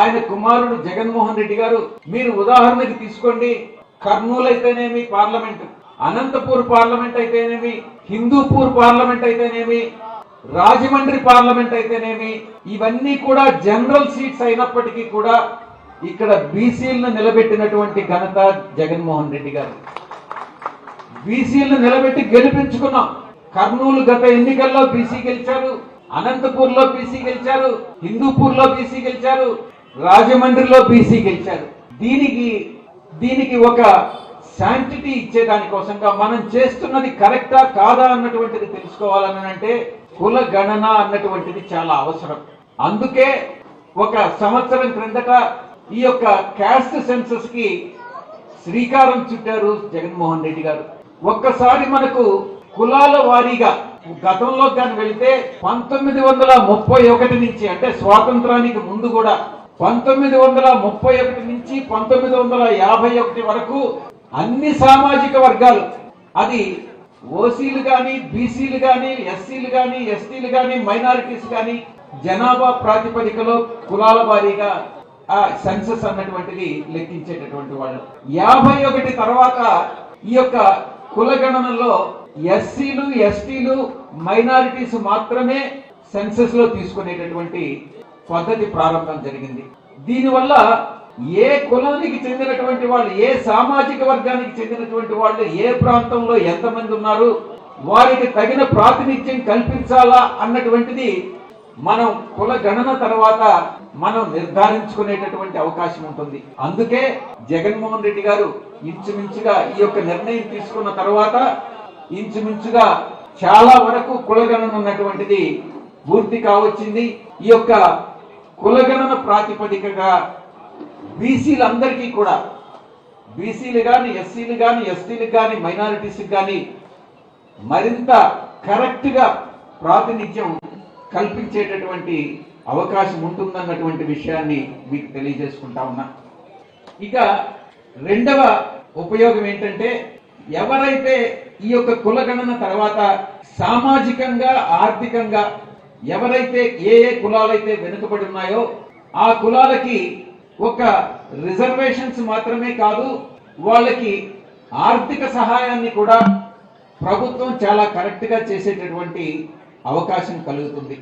ఆయన కుమారుడు జగన్మోహన్ రెడ్డి గారు మీరు ఉదాహరణకి తీసుకోండి. కర్నూలు అయితేనేమి పార్లమెంట్ అనంతపూర్ పార్లమెంట్ అయితేనేమి హిందూపూర్ పార్లమెంట్ అయితేనేమి రాజమండ్రి పార్లమెంట్ అయితేనేమి ఇవన్నీ కూడా జనరల్ సీట్స్ అయినప్పటికీ కూడా ఇక్కడ బీసీలను నిలబెట్టినటువంటి ఘనత జగన్మోహన్ రెడ్డి గారు. బీసీలను నిలబెట్టి గెలిపించుకున్నాం. కర్నూలు గత ఎన్నికల్లో బీసీ గెలిచారు అనంతపూర్లో బీసీ గెలిచారు హిందూపూర్లో బీసీ గెలిచారు రాజమండ్రిలో బీసీ గెలిచారు. దీనికి దీనికి ఒక శాంటిటీ ఇచ్చేదానికోసంగా మనం చేస్తున్నది కరెక్టా కాదా అన్నటువంటిది తెలుసుకోవాలని అంటే కుల గణన అన్నటువంటిది చాలా అవసరం. అందుకే ఒక సంవత్సరం క్రిందట ఈ యొక్క క్యాస్ట్ సెన్సస్కి శ్రీకారం చుట్టారు జగన్మోహన్ రెడ్డి గారు. ఒక్కసారి మనకు కులాల వారీగా గతంలో కానీ వెళితే పంతొమ్మిది వందల ముప్పై ఒకటి నుంచి అంటే స్వాతంత్రానికి ముందు కూడా పంతొమ్మిది వందల ముప్పై ఒకటి నుంచి పంతొమ్మిది వందల యాభై ఒకటి వరకు అన్ని సామాజిక వర్గాలు అది ఓసీలు కానీ బీసీలు కానీ ఎస్సీలు కానీ ఎస్టీలు కానీ మైనారిటీస్ కానీ జనాభా ప్రాతిపదికలో కులాల వారీగా ఆ సెన్సస్ అన్నటువంటిది లెక్కించేటటువంటి వాళ్ళు. యాభై ఒకటి తర్వాత ఈ యొక్క కులగణనలో ఎస్సీలు ఎస్టీలు మైనారిటీస్ మాత్రమే సెన్సస్లో తీసుకునేటటువంటి పద్ధతి ప్రారంభం జరిగింది. దీనివల్ల ఏ కులానికి చెందినటువంటి వాళ్ళు ఏ సామాజిక వర్గానికి చెందినటువంటి వాళ్ళు ఏ ప్రాంతంలో ఎంతమంది ఉన్నారు వారికి తగిన ప్రాతినిధ్యం కల్పించాలా అన్నటువంటిది మనం కుల గణన తర్వాత మనం నిర్ధారించుకునేటటువంటి అవకాశం ఉంటుంది. అందుకే జగన్మోహన్ రెడ్డి గారు ఇంచుమించుగా ఈ యొక్క నిర్ణయం తీసుకున్న తర్వాత ఇంచుమించుగా చాలా వరకు కులగణన ఉన్నటువంటిది పూర్తి కావచ్చింది. ఈ యొక్క కులగణన ప్రాతిపదికగా బీసీలందరికీ కూడా బీసీలు కానీ ఎస్సీలు కానీ ఎస్టీలు కానీ మైనారిటీస్ కానీ మరింత కరెక్ట్గా ప్రాతినిధ్యం కల్పించేటటువంటి అవకాశం ఉంటుందన్నటువంటి విషయాన్ని మీకు తెలియజేసుకుంటా ఉన్నా. ఇక రెండవ ఉపయోగం ఏంటంటే ఎవరైతే ఈ యొక్క కులగణన తర్వాత సామాజికంగా ఆర్థికంగా ఎవరైతే ఏ ఏ కులాలైతే వెనుకబడి ఉన్నాయో ఆ కులాలకి ఒక రిజర్వేషన్స్ మాత్రమే కాదు వాళ్ళకి ఆర్థిక సహాయాన్ని కూడా ప్రభుత్వం చాలా కరెక్ట్గా చేసేటటువంటి అవకాశం కలుగుతుంది.